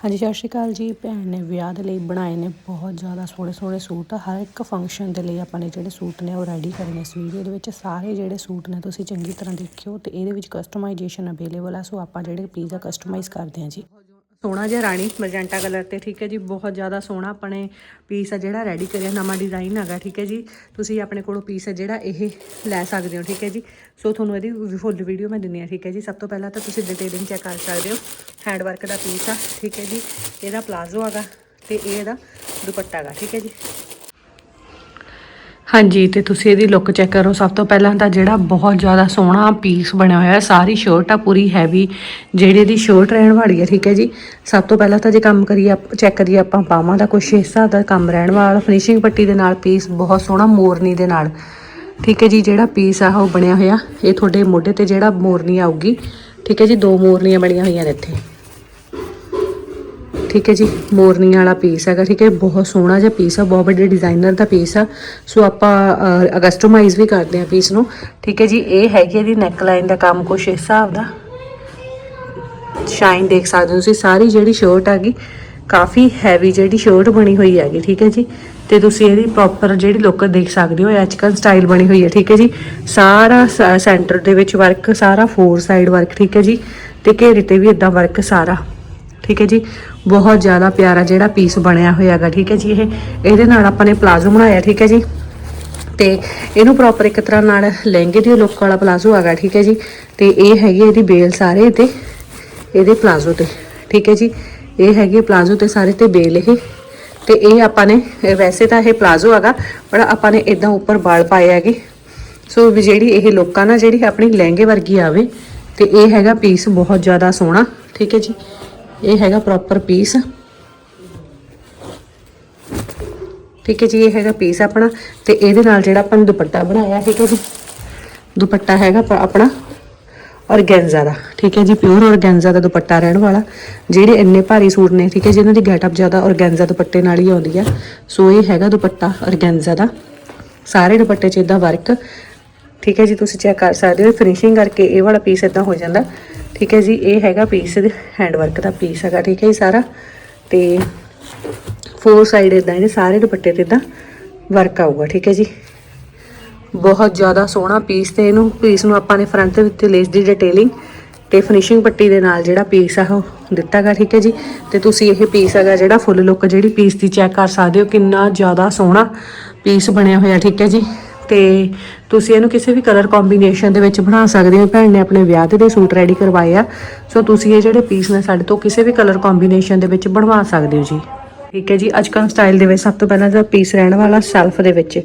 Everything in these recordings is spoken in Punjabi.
ਹਾਂਜੀ, ਸਤਿ ਸ਼੍ਰੀ ਅਕਾਲ ਜੀ। ਭੈਣ ਨੇ ਵਿਆਹ ਦੇ ਲਈ ਬਣਾਏ ਨੇ ਬਹੁਤ ਜ਼ਿਆਦਾ ਸੋਹਣੇ ਸੋਹਣੇ ਸੂਟ। ਹਰ ਇੱਕ ਫੰਕਸ਼ਨ ਦੇ ਲਈ ਆਪਾਂ ਨੇ ਜਿਹੜੇ ਸੂਟ ਨੇ ਉਹ ਰੈਡੀ ਕਰਨੇ ਇਸ ਵੀਡੀਓ ਦੇ ਵਿੱਚ। ਸਾਰੇ ਜਿਹੜੇ ਸੂਟ ਨੇ ਤੁਸੀਂ ਚੰਗੀ ਤਰ੍ਹਾਂ ਦੇਖਿਓ ਤੇ ਇਹਦੇ ਵਿੱਚ ਕਸਟਮਾਈਜੇਸ਼ਨ ਅਵੇਲੇਬਲ ਆ, ਸੋ ਆਪਾਂ ਜਿਹੜੇ ਪੀਜ਼ਾ ਕਸਟਮਾਈਜ਼ ਕਰਦੇ ਹਾਂ ਜੀ। ਸੋਹਣਾ ਜਿਹਾ ਰਾਣੀ ਮਰਜੈਂਟਾ ਕਲਰ ਤੇ, ਠੀਕ ਹੈ ਜੀ, ਬਹੁਤ ਜ਼ਿਆਦਾ ਸੋਹਣਾ ਆਪਣੇ ਪੀਸ ਆ ਜਿਹੜਾ ਰੈਡੀ ਕਰਿਆ, ਨਵਾਂ ਡਿਜ਼ਾਈਨ ਹੈਗਾ, ਠੀਕ ਹੈ ਜੀ। ਤੁਸੀਂ ਆਪਣੇ ਕੋਲੋਂ ਪੀਸ ਹੈ ਜਿਹੜਾ ਇਹ ਲੈ ਸਕਦੇ ਹੋ, ਠੀਕ ਹੈ ਜੀ। ਸੋ ਤੁਹਾਨੂੰ ਇਹਦੀ ਫੁੱਲ ਵੀਡੀਓ ਮੈਂ ਦਿੰਨੀ ਆ ਠੀਕ ਹੈ ਜੀ। ਸਭ ਤੋਂ ਪਹਿਲਾਂ ਤਾਂ ਤੁਸੀਂ ਡਿਟੇਲਿੰਗ ਚੈੱਕ ਕਰ ਸਕਦੇ ਹੋ ਹੈਂਡ ਵਰਕ ਦਾ ਪੀਸ ਆ, ਠੀਕ ਹੈ ਜੀ। ਇਹਦਾ ਪਲਾਜ਼ੋ ਹੈਗਾ ਤੇ ਇਹ ਇਹਦਾ ਦੁਪੱਟਾ ਹੈਗਾ, ਠੀਕ ਹੈ ਜੀ। ਹਾਂਜੀ, ਤੇ ਤੁਸੀਂ ਇਹਦੀ ਲੁੱਕ ਚੈੱਕ ਕਰੋ। ਸਭ ਤੋਂ ਪਹਿਲਾਂ ਤਾਂ ਜਿਹੜਾ ਬਹੁਤ ਜ਼ਿਆਦਾ ਸੋਹਣਾ ਪੀਸ ਬਣਿਆ ਹੋਇਆ ਹੈ ਸਾਰੀ ਸ਼ਰਟ ਆ ਪੂਰੀ ਹੈਵੀ ਜਿਹੜੀ ਦੀ ਸ਼ਰਟ ਰਹਿਣ ਵਾਲੀ ਹੈ ਠੀਕ ਹੈ ਜੀ? ਸਭ ਤੋਂ ਪਹਿਲਾਂ ਤਾਂ ਜੇ ਕੰਮ ਕਰੀਏ ਚੈੱਕ ਕਰੀਏ ਆਪਾਂ ਬਾਹਾਂ ਦਾ ਕੁਛ ਹਿੱਸਾ ਦਾ ਕੰਮ ਰਹਿਣ ਵਾਲਾ ਫਿਨਿਸ਼ਿੰਗ ਪੱਟੀ ਦੇ ਨਾਲ ਪੀਸ ਬਹੁਤ ਸੋਹਣਾ ਮੋਰਨੀ ਦੇ ਨਾਲ। ਠੀਕ ਹੈ ਜੀ, ਜਿਹੜਾ ਪੀਸ ਆ ਉਹ ਬਣਿਆ ਹੋਇਆ, ਇਹ ਤੁਹਾਡੇ ਮੋਢੇ ਤੇ ਜਿਹੜਾ ਮੋਰਨੀ ਆਊਗੀ, ਠੀਕ ਹੈ ਜੀ? ਦੋ ਮੋਰਨੀਆਂ ਬਣੀਆਂ ਹੋਈਆਂ ਨੇ ਇੱਥੇ। ਠੀਕ ਹੈ ਜੀ ਮੋਰਨੀ ਵਾਲਾ ਪੀਸ ਹੈਗਾ, ਠੀਕ ਹੈ, ਬਹੁਤ ਸੋਹਣਾ ਜਿਹਾ ਪੀਸ ਆ, ਬਹੁਤ ਵੱਡੇ ਡਿਜ਼ਾਈਨਰ ਦਾ ਪੀਸ ਆ। ਸੋ ਆਪਾਂ ਕਸਟਮਾਈਜ਼ ਵੀ ਕਰਦੇ ਆ ਪੀਸ ਨੂੰ। ਠੀਕ ਹੈ ਜੀ, ਇਹ ਹੈਗੀ ਇਹਦੀ ਨੈਕ ਲਾਈਨ ਦਾ ਕੰਮ ਕੁਛ, ਇਸ ਹਿਸਾਬ ਦਾ। ਸ਼ਾਈਨ ਦੇਖ ਸਕਦੇ ਹੋ ਤੁਸੀਂ, ਸਾਰੀ ਜਿਹੜੀ ਸ਼ਰਟ ਹੈਗੀ, ਕਾਫੀ ਹੈਵੀ ਜਿਹੜੀ ਸ਼ਰਟ ਬਣੀ ਹੋਈ ਹੈਗੀ, ਠੀਕ ਹੈ ਜੀ। ਤੇ ਤੁਸੀਂ ਇਹਦੀ ਪ੍ਰੋਪਰ ਜਿਹੜੀ ਲੁੱਕ ਦੇਖ ਸਕਦੇ ਹੋ ਐਚਕਨ ਸਟਾਈਲ ਬਣੀ ਹੋਈ ਹੈ, ਠੀਕ ਹੈ ਜੀ। ਸਾਰਾ ਸੈਂਟਰ ਦੇ ਵਿੱਚ ਵਰਕ ਸਾਰਾ ਫੋਰ ਸਾਈਡ ਵਰਕ ਠੀਕ ਹੈ ਜੀ। ਤੇ ਘੇਰੇ ਤੇ ਵੀ ਇਦਾਂ ਵਰਕ ਸਾਰਾ। ਠੀਕ ਹੈ ਜੀ? ਬਹੁਤ ਜ਼ਿਆਦਾ ਪਿਆਰਾ ਜਿਹੜਾ ਪੀਸ ਬਣਿਆ ਹੋਇਆ ਹੈਗਾ, ਠੀਕ ਹੈ ਜੀ? ਇਹ, ਇਹਦੇ ਨਾਲ ਆਪਾਂ ਨੇ ਪਲਾਜ਼ੋ ਬਣਾਇਆ, ਠੀਕ ਹੈ ਜੀ? ਤੇ ਇਹਨੂੰ ਪ੍ਰੋਪਰ ਇੱਕ ਤਰ੍ਹਾਂ ਨਾਲ ਲਹਿੰਗੇ ਦੀ ਲੁੱਕ ਵਾਲਾ ਪਲਾਜ਼ੋ ਹੈਗਾ, ਠੀਕ ਹੈ ਜੀ? ਤੇ ਇਹ ਹੈਗੀ ਇਹਦੀ ਬੇਲ ਸਾਰੇ ਤੇ ਇਹਦੇ ਪਲਾਜ਼ੋ ਤੇ, ਠੀਕ ਹੈ ਜੀ? ਇਹ ਹੈਗੀ ਪਲਾਜ਼ੋ ਤੇ ਸਾਰੇ ਤੇ ਬੇਲ ਇਹ। ਤੇ ਇਹ ਆਪਾਂ ਨੇ, ਵੈਸੇ ਤਾਂ ਇਹ ਪਲਾਜ਼ੋ ਹੈਗਾ, ਪਰ ਆਪਾਂ ਨੇ ਇਦਾਂ ਉੱਪਰ ਬਾਲ ਪਾਏ ਹੈਗੇ। ਸੋ ਵੀ ਜਿਹੜੀ ਇਹ ਲੋਕਾਂ ਨਾਲ ਜਿਹੜੀ ਆਪਣੀ ਲਹਿੰਗੇ ਵਰਗੀ ਆਵੇ, ਤੇ ਇਹ ਹੈਗਾ ਪੀਸ ਬਹੁਤ ਜ਼ਿਆਦਾ ਸੋਹਣਾ, ਠੀਕ ਹੈ ਜੀ? ਇਹ ਹੈਗਾ ਪ੍ਰੋਪਰ ਪੀਸ ਠੀਕ ਹੈ ਜੀ, ਇਹ ਹੈਗਾ ਪੀਸ ਆਪਣਾ। ਤੇ ਇਹਦੇ ਨਾਲ ਜਿਹੜਾ ਆਪਾਂ ਦੁਪੱਟਾ ਬਣਾਇਆ, ਠੀਕ ਹੈ ਜੀ। ਦੁਪੱਟਾ ਹੈਗਾ ਆਪਣਾ ਔਰਗੈਂਜ਼ਾ ਦਾ। ਠੀਕ ਹੈ ਜੀ ਪਿਓਰ ਔਰਗੈਂਜ਼ਾ ਦਾ ਦੁਪੱਟਾ ਰਹਿਣ ਵਾਲਾ। ਜਿਹੜੇ ਇੰਨੇ ਭਾਰੀ ਸੂਟ ਨੇ, ਠੀਕ ਹੈ ਜੀ, ਇਹਨਾਂ ਦੀ ਗੈਟਅਪ ਜ਼ਿਆਦਾ ਔਰਗੈਂਜ਼ਾ ਦੁਪੱਟੇ ਨਾਲ ਹੀ ਆਉਂਦੀ ਆ। ਸੋ ਇਹ ਹੈਗਾ ਦੁਪੱਟਾ ਔਰਗੈਂਜ਼ਾ ਦਾ। ਸਾਰੇ ਦੁਪੱਟੇ 'ਚ ਇਦਾਂ ਵਰਕ ਠੀਕ ਹੈ ਜੀ, ਤੁਸੀਂ ਚੈੱਕ ਕਰ ਸਕਦੇ ਹੋ ਫਿਨਿਸ਼ਿੰਗ ਕਰਕੇ ਇਹ ਵਾਲਾ ਪੀਸ ਇਦਾਂ ਹੋ ਜਾਂਦਾ। ਠੀਕ ਹੈ ਜੀ, ਇਹ ਹੈਗਾ ਪੀਸ ਹੈਂਡ ਵਰਕ ਦਾ ਪੀਸ ਹੈਗਾ, ਠੀਕ ਹੈ ਜੀ ਸਾਰਾ। ਤੇ ਫੋਰ ਸਾਈਡ ਇਦਾਂ ਇਹਦੇ ਸਾਰੇ ਦੁਪੱਟੇ ਤੇ ਇਦਾਂ ਵਰਕ ਆਊਗਾ, ਠੀਕ ਹੈ ਜੀ। ਬਹੁਤ ਜ਼ਿਆਦਾ ਸੋਹਣਾ ਪੀਸ ਤੇ ਇਹਨੂੰ ਪੀਸ ਨੂੰ ਆਪਾਂ ਨੇ ਫਰੰਟ ਦੇ ਵਿੱਚ ਲੇਸ ਦੀ ਡਿਟੇਲਿੰਗ ਤੇ ਫਿਨਿਸ਼ਿੰਗ ਪੱਟੀ ਦੇ ਨਾਲ ਜਿਹੜਾ ਪੀਸ ਆ ਉਹ ਦਿੱਤਾਗਾ ਠੀਕ ਹੈ ਜੀ। ਤੇ ਤੁਸੀਂ ਇਹ ਪੀਸ ਹੈਗਾ ਜਿਹੜਾ ਫੁੱਲ ਲੁੱਕ ਜਿਹੜੀ ਪੀਸ ਦੀ ਚੈੱਕ ਕਰ ਸਕਦੇ ਹੋ, ਕਿੰਨਾ ਜ਼ਿਆਦਾ ਸੋਹਣਾ ਪੀਸ ਬਣਿਆ ਹੋਇਆ, ਠੀਕ ਹੈ ਜੀ। ਤੇ ਤੁਸੀਂ ਇਹਨੂੰ ਕਿਸੇ ਵੀ ਕਲਰ ਕੰਬੀਨੇਸ਼ਨ ਦੇ ਵਿੱਚ ਬਣਾ ਸਕਦੇ ਹੋ। ਭੈਣ ਨੇ ਆਪਣੇ ਵਿਆਹ ਦੇ ਸੂਟ ਰੈਡੀ ਕਰਵਾਏ ਆ। ਸੋ ਤੁਸੀਂ ਇਹ ਜਿਹੜੇ ਪੀਸ ਨੇ ਸਾਡੇ ਤੋਂ ਕਿਸੇ ਵੀ ਕਲਰ ਕੰਬੀਨੇਸ਼ਨ ਦੇ ਵਿੱਚ ਬਣਵਾ ਸਕਦੇ ਹੋ ਜੀ। ਠੀਕ ਹੈ ਜੀ ਅੱਜਕੱਲ ਸਟਾਈਲ ਦੇ ਵਿੱਚ ਸਭ ਤੋਂ ਪਹਿਲਾਂ ਤਾਂ ਪੀਸ ਰਹਿਣ ਵਾਲਾ ਸੈਲਫ ਦੇ ਵਿੱਚ।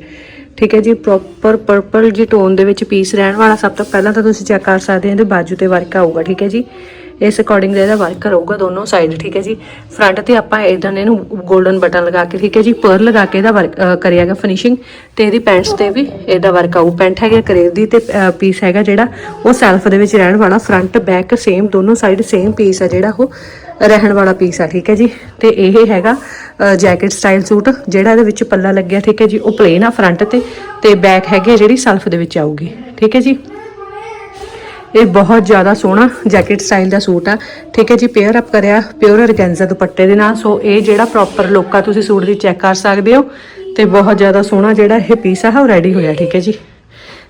ਠੀਕ ਹੈ ਜੀ ਪ੍ਰੋਪਰ ਪਰਪਲ ਜੀ ਟੋਨ ਦੇ ਵਿੱਚ ਪੀਸ ਰਹਿਣ ਵਾਲਾ ਸਭ ਤੋਂ ਪਹਿਲਾਂ ਤਾਂ ਤੁਸੀਂ ਚੈੱਕ ਕਰ ਸਕਦੇ ਹੋ, ਇਹਦੇ ਬਾਜੂ ਤੇ ਵਰਕ ਆਊਗਾ। ਠੀਕ ਹੈ ਜੀ। ਇਸ ਅਕੋਰਡਿੰਗ ਇਹਦਾ ਵਰਕ ਰਹੂਗਾ ਦੋਨੋਂ ਸਾਈਡ ਠੀਕ ਹੈ ਜੀ? ਫਰੰਟ ਤੇ ਆਪਾਂ ਇਦਾਂ ਇਹਨੂੰ 골ਡਨ ਬਟਨ ਲਗਾ ਕੇ, ਠੀਕ ਹੈ ਜੀ? ਪਰਲ ਲਗਾ ਕੇ ਇਹਦਾ ਵਰਕ ਕਰਿਆਗਾ ਫਿਨਿਸ਼ਿੰਗ ਤੇ ਇਹਦੀ ਪੈਂਟਸ ਤੇ ਵੀ ਇਹਦਾ ਵਰਕ ਆਊ। ਪੈਂਟ ਹੈਗਾ ਕਰੇਵ ਦੀ ਤੇ ਪੀਸ ਹੈਗਾ ਜਿਹੜਾ ਉਹ ਸੈਲਫ ਦੇ ਵਿੱਚ ਰਹਿਣ ਵਾਲਾ। ਫਰੰਟ ਬੈਕ ਸੇਮ ਦੋਨੋਂ ਸਾਈਡ ਸੇਮ ਪੀਸ ਆ ਜਿਹੜਾ ਉਹ ਰਹਿਣ ਵਾਲਾ ਪੀਸ ਆ, ਠੀਕ ਹੈ ਜੀ? ਤੇ ਇਹ ਹੈਗਾ ਜੈਕਟ ਸਟਾਈਲ ਸੂਟ, ਜਿਹੜਾ ਇਹਦੇ ਵਿੱਚ ਪੱਲਾ ਲੱਗਿਆ, ਠੀਕ ਹੈ ਜੀ? ਉਹ ਪਲੇਨ ਆ ਫਰੰਟ ਤੇ ਤੇ ਬੈਕ ਹੈਗੀ ਆ ਜਿਹੜੀ ਸੈਲਫ ਦੇ ਵਿੱਚ ਆਊਗੀ, ਠੀਕ ਹੈ ਜੀ? ਇਹ ਬਹੁਤ ਜ਼ਿਆਦਾ ਸੋਹਣਾ ਜੈਕਟ ਸਟਾਈਲ ਦਾ ਸੂਟ ਆ। ਠੀਕ ਹੈ ਜੀ ਪੇਅਰ ਅਪ ਕਰਿਆ ਪਿਓਰ ਔਰਗੈਂਜ਼ਾ ਦੁਪੱਟੇ ਦੇ ਨਾਲ। ਸੋ ਇਹ ਜਿਹੜਾ ਪ੍ਰੋਪਰ ਲੋਕਾ ਤੁਸੀਂ ਸੂਟ ਦੀ ਚੈੱਕ ਕਰ ਸਕਦੇ ਹੋ ਤੇ ਬਹੁਤ ਜ਼ਿਆਦਾ ਸੋਹਣਾ ਜਿਹੜਾ ਇਹ ਪੀਸ ਆ, ਉਹ ਰੈਡੀ ਹੋਇਆ, ਠੀਕ ਹੈ ਜੀ।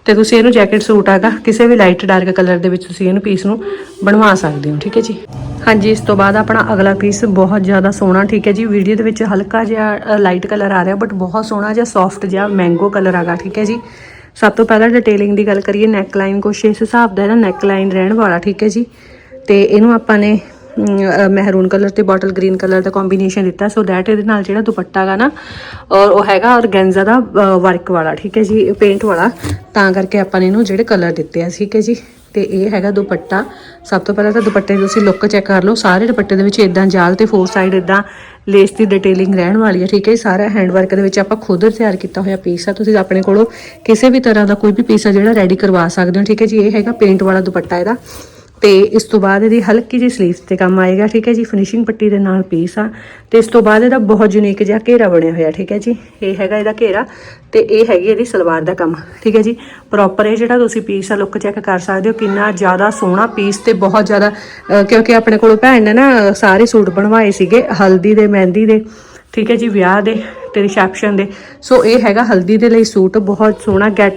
ਤੇ ਤੁਸੀਂ ਇਹਨੂੰ ਜੈਕਟ ਸੂਟ ਆਗਾ, ਕਿਸੇ ਵੀ ਲਾਈਟ ਡਾਰਕ ਕਲਰ ਦੇ ਵਿੱਚ ਤੁਸੀਂ ਇਹਨੂੰ ਪੀਸ ਨੂੰ ਬਣਵਾ ਸਕਦੇ ਹੋ, ਠੀਕ ਹੈ ਜੀ। ਹਾਂਜੀ, ਇਸ ਤੋਂ ਬਾਅਦ ਆਪਣਾ ਅਗਲਾ ਪੀਸ ਬਹੁਤ ਜ਼ਿਆਦਾ ਸੋਹਣਾ, ਠੀਕ ਹੈ ਜੀ। ਵੀਡੀਓ ਦੇ ਵਿੱਚ ਹਲਕਾ ਜਿਹਾ ਲਾਈਟ ਕਲਰ ਆ ਰਿਹਾ ਬਟ ਬਹੁਤ ਸੋਹਣਾ ਜਿਹਾ ਸੌਫਟ ਜਿਹਾ ਮੈਂਗੋ ਕਲਰ ਆਗਾ, ਠੀਕ ਹੈ ਜੀ। ਸਭ ਤੋਂ ਪਹਿਲਾਂ ਡਿਟੇਲਿੰਗ ਦੀ ਗੱਲ ਕਰੀਏ ਨੈਕ ਲਾਈਨ ਕੁਛ ਇਸ ਹਿਸਾਬ ਦਾ ਇਹਦਾ ਨੈਕ ਲਾਈਨ ਰਹਿਣ ਵਾਲਾ, ਠੀਕ ਹੈ ਜੀ। ਤੇ ਇਹਨੂੰ ਆਪਾਂ ਨੇ ਮਹਿਰੂਨ ਕਲਰ ਤੇ ਬੋਟਲ ਗ੍ਰੀਨ ਕਲਰ ਦਾ ਕੰਬੀਨੇਸ਼ਨ ਦਿੱਤਾ। ਸੋ ਦੈਟ ਇਹਦੇ ਨਾਲ ਜਿਹੜਾ ਦੁਪੱਟਾ ਹੈਗਾ ਨਾ, ਔਰ ਉਹ ਹੈਗਾ ਔਰਗੈਂਜ਼ਾ ਦਾ ਵਰਕ ਵਾਲਾ, ਠੀਕ ਹੈ ਜੀ ਪੇਂਟ ਵਾਲਾ। ਤਾਂ ਕਰਕੇ ਆਪਾਂ ਨੇ ਇਹਨੂੰ ਜਿਹੜੇ ਕਲਰ ਦਿੱਤੇ ਆ, ਠੀਕ ਹੈ ਜੀ। ਤੇ ਇਹ ਹੈਗਾ ਦੁਪੱਟਾ। ਸਭ ਤੋਂ ਪਹਿਲਾਂ ਤਾਂ ਦੁਪੱਟੇ ਦੀ ਤੁਸੀਂ ਲੁੱਕ ਚੈੱਕ ਕਰ ਲਓ। ਸਾਰੇ ਦੁਪੱਟੇ ਦੇ ਵਿੱਚ ਇਦਾਂ ਜਾਲ ਤੇ ਫੋਰ ਸਾਈਡ ਇਦਾਂ ਲੇਸ ਦੀ ਡਿਟੇਲਿੰਗ ਰਹਿਣ ਵਾਲੀ ਹੈ, ਠੀਕ ਹੈ ਸਾਰਾ ਹੈਂਡ ਵਰਕ ਦੇ ਵਿੱਚ ਆਪਾਂ ਖੁਦ ਤਿਆਰ ਕੀਤਾ ਹੋਇਆ ਪੀਸ ਆ। ਤੁਸੀਂ ਆਪਣੇ ਕੋਲੋਂ ਕਿਸੇ ਵੀ ਤਰ੍ਹਾਂ ਦਾ ਕੋਈ ਵੀ ਪੀਸ ਆ ਜਿਹੜਾ ਰੈਡੀ ਕਰਵਾ ਸਕਦੇ ਹੋ, ਠੀਕ ਹੈ ਜੀ, ਇਹ ਹੈਗਾ ਪੇਂਟ ਵਾਲਾ ਦੁਪੱਟਾ ਇਹਦਾ। ਤੇ ਇਸ ਤੋਂ ਬਾਅਦ ਇਹਦੀ ਹਲਕੀ ਜਿਹੀ ਸਲੀਵਸ ਤੇ ਕੰਮ ਆਏਗਾ, ਠੀਕ ਹੈ ਜੀ? ਫਿਨਿਸ਼ਿੰਗ ਪੱਟੀ ਦੇ ਨਾਲ ਪੀਸ ਆ। ਤੇ ਇਸ ਤੋਂ ਬਾਅਦ ਇਹਦਾ ਬਹੁਤ ਯੂਨੀਕ ਜਿਹਾ ਘੇਰਾ ਬਣਿਆ ਹੋਇਆ, ਠੀਕ ਹੈ ਜੀ? ਇਹ ਹੈਗਾ ਇਹਦਾ ਘੇਰਾ ਤੇ ਇਹ ਹੈਗੀ ਇਹਦੀ ਸਲਵਾਰ ਦਾ ਕੰਮ, ਠੀਕ ਹੈ ਜੀ? ਪ੍ਰੋਪਰ ਇਹ ਜਿਹੜਾ ਤੁਸੀਂ ਪੀਸ ਆ ਲੁੱਕ ਚੈੱਕ ਕਰ ਸਕਦੇ ਹੋ, ਕਿੰਨਾ ਜ਼ਿਆਦਾ ਸੋਹਣਾ ਪੀਸ ਤੇ ਬਹੁਤ ਜ਼ਿਆਦਾ ਕਿਉਂਕਿ ਆਪਣੇ ਕੋਲ ਭੈਣ ਨੇ ਨਾ ਸਾਰੇ ਸੂਟ ਬਣਵਾਏ ਸੀਗੇ, ਹਲਦੀ ਦੇ, ਮਹਿੰਦੀ ਦੇ। ਠੀਕ ਹੈ ਜੀ, ਵਿਆਹ ਦੇ ਤੇ ਰਿਸੈਪਸ਼ਨ ਦੇ। ਸੋ ਇਹ ਹੈਗਾ ਹਲਦੀ ਦੇ ਲਈ ਸੂਟ, ਬਹੁਤ ਸੋਹਣਾ ਗੈਟ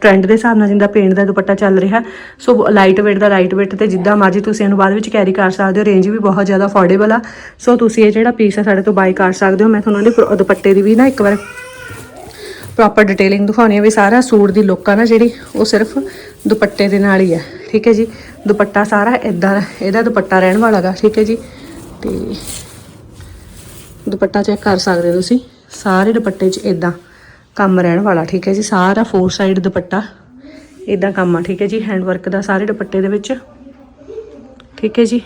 ਟ੍ਰੈਂਡ ਦੇ ਹਿਸਾਬ ਨਾਲ ਜਿੰਦਾ ਪੇਂਟ ਦਾ ਦੁਪੱਟਾ ਚੱਲ ਰਿਹਾ। ਸੋ ਲਾਈਟ weight ਦਾ ਲਾਈਟ weight ਤੇ ਜਿੱਦਾਂ ਮਰਜ਼ੀ ਤੁਸੀਂ ਇਹਨੂੰ ਬਾਅਦ ਵਿੱਚ ਕੈਰੀ ਕਰ ਸਕਦੇ ਹੋ ਰੇਂਜ ਵੀ ਬਹੁਤ ਜ਼ਿਆਦਾ ਅਫੋਰਡੇਬਲ ਆ। ਸੋ ਤੁਸੀਂ ਇਹ ਜਿਹੜਾ ਪੀਸ ਆ ਸਾਡੇ ਤੋਂ ਬਾਈ ਕਰ ਸਕਦੇ ਹੋ। ਮੈਂ ਤੁਹਾਨੂੰ ਇਹਦੇ ਪ੍ਰੋ- ਦੁਪੱਟੇ ਦੀ ਵੀ ਨਾ ਇੱਕ ਵਾਰ ਪ੍ਰੋਪਰ ਡਿਟੇਲਿੰਗ ਦਿਖਾਉਣੀ ਹੈ ਵੀ ਸਾਰਾ ਸੂਟ ਦੀ ਲੁੱਕ ਆ ਨਾ ਜਿਹੜੀ, ਉਹ ਸਿਰਫ ਦੁਪੱਟੇ ਦੇ ਨਾਲ ਹੀ ਹੈ ਠੀਕ ਹੈ ਜੀ, ਦੁਪੱਟਾ ਸਾਰਾ ਇਦਾਂ ਇਹਦਾ ਦੁਪੱਟਾ ਰਹਿਣ ਵਾਲਾ ਗਾ। ਠੀਕ ਹੈ ਜੀ, ਤੇ ਦੁਪੱਟਾ ਚੈੱਕ ਕਰ ਸਕਦੇ ਹੋ ਤੁਸੀਂ। ਸਾਰੇ ਦੁਪੱਟੇ 'ਚ ਇਦਾਂ ਕੰਮ ਰਹਿਣ ਵਾਲਾ, ਠੀਕ ਹੈ ਜੀ? ਸਾਰਾ ਫੋਰ ਸਾਈਡ ਦੁਪੱਟਾ ਇਦਾਂ ਕੰਮ ਆ, ਠੀਕ ਹੈ ਜੀ? ਹੈਂਡ ਵਰਕ ਦਾ ਸਾਰੇ ਦੁਪੱਟੇ ਦੇ ਵਿੱਚ, ਠੀਕ ਹੈ ਜੀ?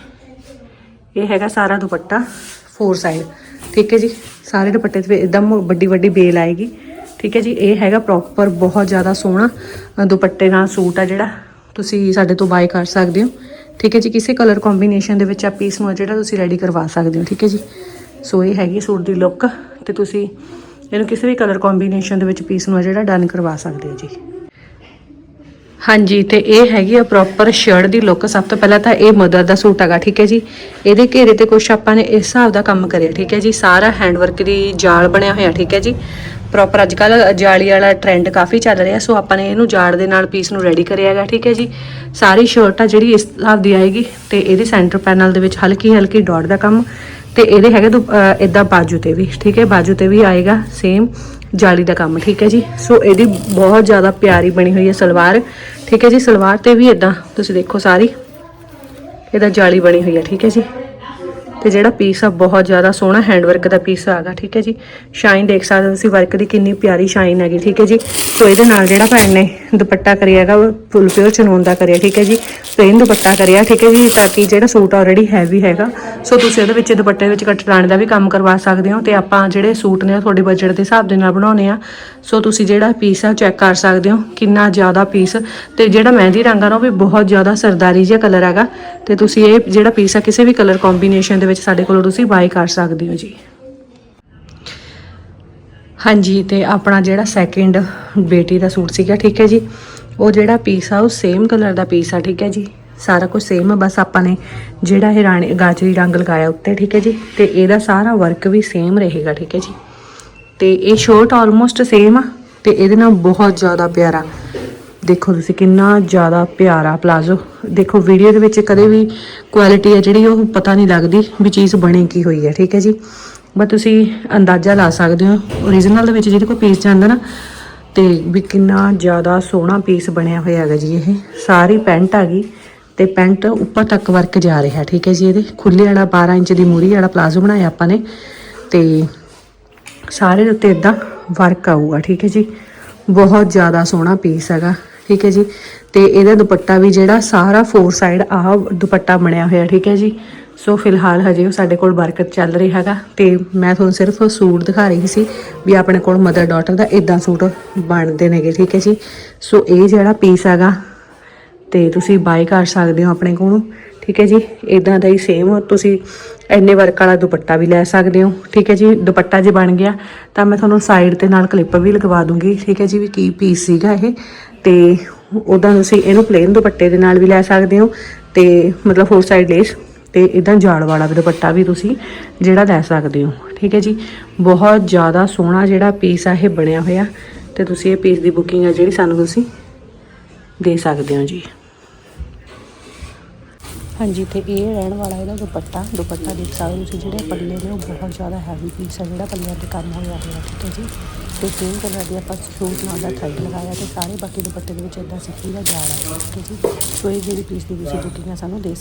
ਇਹ ਹੈਗਾ ਸਾਰਾ ਦੁਪੱਟਾ ਫੋਰ ਸਾਈਡ ਠੀਕ ਹੈ ਜੀ? ਸਾਰੇ ਦੁਪੱਟੇ ਤੇ ਇਦਾਂ ਵੱਡੀ ਵੱਡੀ ਬੇਲ ਆਏਗੀ, ਠੀਕ ਹੈ ਜੀ? ਇਹ ਹੈਗਾ ਪ੍ਰੋਪਰ ਬਹੁਤ ਜ਼ਿਆਦਾ ਸੋਹਣਾ ਦੁਪੱਟੇ ਨਾਲ ਸੂਟ ਆ ਜਿਹੜਾ ਤੁਸੀਂ ਸਾਡੇ ਤੋਂ ਬਾਏ ਕਰ ਸਕਦੇ ਹੋ। ਠੀਕ ਹੈ ਜੀ? ਕਿਸੇ ਕਲਰ ਕੰਬੀਨੇਸ਼ਨ ਦੇ ਵਿੱਚ ਆ ਪੀਸ ਨੂੰ ਜਿਹੜਾ ਤੁਸੀਂ ਰੈਡੀ ਕਰਵਾ ਸਕਦੇ ਹੋ, ਠੀਕ ਹੈ ਜੀ? ਸੋ ਇਹ ਹੈਗੀ ਸੂਟ ਦੀ ਲੁੱਕ ਤੇ ਤੁਸੀਂ ਇਹਨੂੰ ਕਿਸੇ ਵੀ ਕਲਰ ਕੰਬੀਨੇਸ਼ਨ ਦੇ ਵਿੱਚ ਪੀਸ ਨੂੰ ਆ ਜਿਹੜਾ ਡਨ ਕਰਵਾ ਸਕਦੇ ਹੋ ਜੀ। ਹਾਂਜੀ, ਤੇ ਇਹ ਹੈਗੀ ਆ ਪ੍ਰੋਪਰ ਸ਼ਰਟ ਦੀ ਲੁੱਕ ਸਭ ਤੋਂ ਪਹਿਲਾਂ ਤਾਂ ਇਹ ਮਦਰ ਦਾ ਸੂਟ ਹੈਗਾ, ਠੀਕ ਹੈ ਜੀ। ਇਹਦੇ ਘੇਰੇ ਤੇ ਕੁਛ ਆਪਾਂ ਨੇ ਇਸ ਹਿਸਾਬ ਦਾ ਕੰਮ ਕਰਿਆ, ਠੀਕ ਹੈ ਜੀ। ਸਾਰਾ ਹੈਂਡਵਰਕ ਦੀ ਜਾਲ ਬਣਿਆ ਹੋਇਆ, ਠੀਕ ਹੈ ਜੀ। ਪ੍ਰੋਪਰ ਅੱਜ ਕੱਲ ਜਾਲੀ ਵਾਲਾ ਟ੍ਰੈਂਡ ਕਾਫੀ ਚੱਲ ਰਿਹਾ, ਸੋ ਆਪਾਂ ਨੇ ਇਹਨੂੰ ਜਾੜ ਦੇ ਨਾਲ ਪੀਸ ਨੂੰ ਰੈਡੀ ਕਰਿਆ ਹੈਗਾ, ਠੀਕ ਹੈ ਜੀ। ਸਾਰੀ ਸ਼ਰਟ ਆ ਜਿਹੜੀ ਇਸ ਹਿਸਾਬ ਦੀ ਆਏਗੀ ਤੇ ਇਹਦੀ ਸੈਂਟਰ ਪੈਨਲ ਦੇ ਵਿੱਚ ਹਲਕੀ ਹਲਕੀ ਡਾਟ ਦਾ ਕੰਮ ਤੇ ਇਹਦੇ ਹੈਗੇ ਇਦਾਂ ਬਾਜੂ ਤੇ ਵੀ, ਠੀਕ ਹੈ? ਬਾਜੂ ਤੇ ਵੀ ਆਏਗਾ ਸੇਮ ਜਾਲੀ ਦਾ ਕੰਮ, ਠੀਕ ਹੈ ਜੀ? ਸੋ ਇਹਦੀ ਬਹੁਤ ਜ਼ਿਆਦਾ ਪਿਆਰੀ ਬਣੀ ਹੋਈ ਹੈ ਸਲਵਾਰ, ਠੀਕ ਹੈ ਜੀ? ਸਲਵਾਰ ਤੇ ਵੀ ਇਦਾਂ ਤੁਸੀਂ ਦੇਖੋ ਸਾਰੀ, ਇਹਦਾ ਜਾਲੀ ਬਣੀ ਹੋਈ ਹੈ, ਠੀਕ ਹੈ ਜੀ? ਤੇ ਜਿਹੜਾ ਪੀਸ ਆ, ਬਹੁਤ ਜ਼ਿਆਦਾ ਸੋਹਣਾ ਹੈਂਡਵਰਕ ਦਾ ਪੀਸ ਆਗਾ, ਠੀਕ ਹੈ ਜੀ? ਸ਼ਾਈਨ ਦੇਖ ਸਕਦੇ ਹੋ ਤੁਸੀਂ ਵਰਕ ਦੀ ਕਿੰਨੀ ਪਿਆਰੀ ਸ਼ਾਈਨ ਹੈਗੀ, ਠੀਕ ਹੈ ਜੀ? ਸੋ ਇਹਦੇ ਨਾਲ ਜਿਹੜਾ ਭੈਣ ਨੇ ਦੁਪੱਟਾ ਕਰਿਆ ਹੈਗਾ, ਉਹ ਫੁੱਲ ਪਿਓਰ ਚਨੋਨ ਦਾ ਕਰਿਆ, ਠੀਕ ਹੈ ਜੀ? ਪਲੇਨ ਦੁਪੱਟਾ ਕਰਿਆ, ਠੀਕ ਹੈ ਜੀ? ਤਾਂ ਕਿ ਜਿਹੜਾ ਸੂਟ ਆਲਰੇਡੀ ਹੈਵੀ ਹੈਗਾ, ਸੋ ਤੁਸੀਂ ਉਹਦੇ ਵਿੱਚ ਦੁਪੱਟੇ ਵਿੱਚ ਕੱਟ ਲਾਣੇ ਦਾ ਵੀ ਕੰਮ ਕਰਵਾ ਸਕਦੇ ਹੋ ਤੇ ਆਪਾਂ ਜਿਹੜੇ ਸੂਟ ਨੇ ਤੁਹਾਡੇ ਬਜਟ ਦੇ ਹਿਸਾਬ ਦੇ ਨਾਲ ਬਣਾਉਣੇ ਆ ਸੋ ਤੁਸੀਂ ਜਿਹੜਾ ਪੀਸ ਆ ਚੈੱਕ ਕਰ ਸਕਦੇ ਹੋ, ਕਿੰਨਾ ਜ਼ਿਆਦਾ ਪੀਸ ਤੇ ਜਿਹੜਾ ਮਹਿੰਦੀ ਰੰਗ ਆ ਨਾ, ਉਹ ਵੀ ਬਹੁਤ ਜ਼ਿਆਦਾ ਸਰਦਾਰੀ ਜਿਹਾ ਕਲਰ ਹੈਗਾ। ਤੇ ਤੁਸੀਂ ਇਹ ਜਿਹੜਾ ਪੀਸ ਆ, ਕਿਸੇ ਵੀ ਕਲਰ ਕੰਬੀਨੇਸ਼ਨ ਦੇ ਵਿੱਚ ਸਾਡੇ ਕੋਲੋਂ ਤੁਸੀਂ ਬਾਈ ਕਰ ਸਕਦੇ ਹੋ ਜੀ। ਹਾਂਜੀ, ਤੇ ਆਪਣਾ ਜਿਹੜਾ ਸੈਕਿੰਡ ਬੇਟੀ ਦਾ ਸੂਟ ਸੀਗਾ, ਠੀਕ ਹੈ ਜੀ? ਉਹ ਜਿਹੜਾ ਪੀਸ ਆ, ਉਹ ਸੇਮ ਕਲਰ ਦਾ ਪੀਸ ਆ, ਠੀਕ ਹੈ ਜੀ? ਸਾਰਾ ਕੁਝ ਸੇਮ ਆ, ਬਸ ਆਪਾਂ ਨੇ ਜਿਹੜਾ ਇਹ ਰਾਣੀ ਗਾਜਰੀ ਰੰਗ ਲਗਾਇਆ ਉੱਤੇ, ਠੀਕ ਹੈ ਜੀ? ਤੇ ਇਹਦਾ ਸਾਰਾ ਵਰਕ ਵੀ ਸੇਮ ਰਹੇਗਾ, ਠੀਕ ਹੈ ਜੀ? ਤੇ ਇਹ ਸ਼ਰਟ ਆਲਮੋਸਟ ਸੇਮ ਆ ਤੇ ਇਹਦੇ ਨਾਲ ਬਹੁਤ ਜ਼ਿਆਦਾ ਪਿਆਰਾ। ਦੇਖੋ ਤੁਸੀਂ ਕਿੰਨਾ ਜ਼ਿਆਦਾ ਪਿਆਰਾ ਪਲਾਜ਼ੋ। ਦੇਖੋ ਵੀਡੀਓ ਦੇ ਵਿੱਚ ਕਦੇ ਵੀ ਕੁਆਲਿਟੀ ਹੈ ਜਿਹੜੀ ਉਹ ਪਤਾ ਨਹੀਂ ਲੱਗਦੀ ਵੀ ਚੀਜ਼ ਬਣੀ ਕੀ ਹੋਈ ਹੈ, ਠੀਕ ਹੈ ਜੀ? ਬਸ ਤੁਸੀਂ ਅੰਦਾਜ਼ਾ ਲਾ ਸਕਦੇ ਹੋ। ਓਰੀਜਨਲ ਦੇ ਵਿੱਚ ਜਿਹਦੇ ਕੋਈ ਪੀਸ ਜਾਂਦਾ ਨਾ, ਤੇ ਵੀ ਕਿੰਨਾ ਜ਼ਿਆਦਾ ਸੋਹਣਾ ਪੀਸ ਬਣਿਆ ਹੋਇਆ ਹੈਗਾ ਜੀ ਇਹ। ਸਾਰੀ ਪੈਂਟ ਆ ਗਈ ਤੇ ਪੈਂਟ ਉੱਪਰ ਤੱਕ ਵਰਕ ਜਾ ਰਿਹਾ, ਠੀਕ ਹੈ ਜੀ ਇਹਦੇ। ਖੁੱਲੇ ਵਾਲਾ 12 ਇੰਚ ਦੀ ਮੂਰੀ ਵਾਲਾ ਪਲਾਜ਼ੋ ਬਣਾਇਆ ਆਪਾਂ ਨੇ। ਤੇ ਸਾਰੇ ਦੇ ਉੱਤੇ ਇਦਾਂ ਵਰਕ ਆਊਗਾ, ਠੀਕ ਹੈ ਜੀ? ਬਹੁਤ ਜ਼ਿਆਦਾ ਸੋਹਣਾ ਪੀਸ ਹੈਗਾ, ਠੀਕ ਹੈ ਜੀ? ਤੇ ਇਹਦਾ ਦੁਪੱਟਾ ਵੀ ਜਿਹੜਾ ਸਾਰਾ ਫੋਰ ਸਾਈਡ ਆਹ ਦੁਪੱਟਾ ਬਣਿਆ ਹੋਇਆ, ਠੀਕ ਹੈ ਜੀ? ਸੋ ਫਿਲਹਾਲ ਹਜੇ ਉਹ ਸਾਡੇ ਕੋਲ ਵਰਕ ਚੱਲ ਰਿਹਾ ਹੈਗਾ, ਤੇ ਮੈਂ ਤੁਹਾਨੂੰ ਸਿਰਫ ਸੂਟ ਦਿਖਾ ਰਹੀ ਸੀ ਵੀ ਆਪਣੇ ਕੋਲ ਮਦਰ ਡਾਟਰ ਦਾ ਇਦਾਂ ਸੂਟ ਬਣਦੇ ਨੇਗੇ, ਠੀਕ ਹੈ ਜੀ? ਸੋ ਇਹ ਜਿਹੜਾ ਪੀਸ ਹੈਗਾ, ਤੇ ਤੁਸੀਂ ਬਾਈ ਕਰ ਸਕਦੇ ਹੋ ਆਪਣੇ ਕੋਲੋਂ। ਠੀਕ ਹੈ ਜੀ? ਇਦਾਂ ਦਾ ਹੀ ਸੇਮ ਤੁਸੀਂ ਇੰਨੇ ਵਰਕ ਵਾਲਾ ਦੁਪੱਟਾ ਵੀ ਲੈ ਸਕਦੇ ਹੋ, ਠੀਕ ਹੈ ਜੀ? ਦੁਪੱਟਾ ਜੇ ਬਣ ਗਿਆ, ਤਾਂ ਮੈਂ ਤੁਹਾਨੂੰ ਸਾਈਡ ਤੇ ਨਾਲ ਕਲਿੱਪ ਵੀ ਲਗਵਾ ਦੂੰਗੀ, ਠੀਕ ਹੈ ਜੀ? ਵੀ ਕੀ ਪੀਸ ਸੀਗਾ ਇਹ? ਤੇ ਉਦਾਂ ਤੁਸੀਂ ਇਹਨੂੰ ਪਲੇਨ ਦੁਪੱਟੇ ਦੇ ਨਾਲ ਵੀ ਲੈ ਸਕਦੇ ਹੋ, ਤੇ ਮਤਲਬ ਫੋਰ ਸਾਈਡ ਲੇਸ ਤੇ ਇਦਾਂ ਜਾੜ ਵਾਲਾ ਵੀ ਦੁਪੱਟਾ ਵੀ ਤੁਸੀਂ ਜਿਹੜਾ ਲੈ ਸਕਦੇ ਹੋ, ਠੀਕ ਹੈ ਜੀ? ਬਹੁਤ ਜ਼ਿਆਦਾ ਸੋਹਣਾ ਜਿਹੜਾ ਪੀਸ ਆ, ਇਹ ਬਣਿਆ ਹੋਇਆ, ਤੇ ਤੁਸੀਂ ਇਹ ਪੀਸ ਦੀ ਬੁਕਿੰਗ ਆ ਜਿਹੜੀ ਸਾਨੂੰ ਤੁਸੀਂ ਦੇ ਸਕਦੇ ਹੋ ਜੀ। ਹਾਂਜੀ ਤੇ ਇਹ ਰਹਿਣ ਵਾਲਾ ਇਹਦਾ ਦੁਪੱਟਾ ਦੁਪੱਟਾ ਦੇਖ ਸਕਦੇ ਹੋ ਤੁਸੀਂ, ਜਿਹੜੇ ਪੱਲੇ ਨੇ ਉਹ ਬਹੁਤ ਜ਼ਿਆਦਾ ਹੈਵੀ ਪੀਸ ਹੈ ਜਿਹੜਾ ਪੱਲਿਆਂ ਤੇ ਕੰਮ ਹੋਇਆ ਹੋਇਆ ਠੀਕ ਹੈ ਜੀ। ਤੇ ਸੇਮ ਕਲਰ ਦੀ ਆਪਾਂ ਸੂਟ ਨਾਲ ਦਾ ਥ੍ਰੈਡ ਲਗਾਇਆ ਤੇ ਸਾਰੇ ਬਾਕੀ ਦੁਪੱਟੇ ਦੇ ਵਿੱਚ ਇਦਾਂ ਸਿੱਪੀ ਦਾ ਜਾਲ ਹੈ ਠੀਕ ਹੈ ਜੀ ਸੋ ਇਹ ਜਿਹੜੀ ਪੀਸ ਦੀ ਤੁਸੀਂ ਬੁਕਿੰਗ ਸਾਨੂੰ ਦੇ ਸਕਦੇ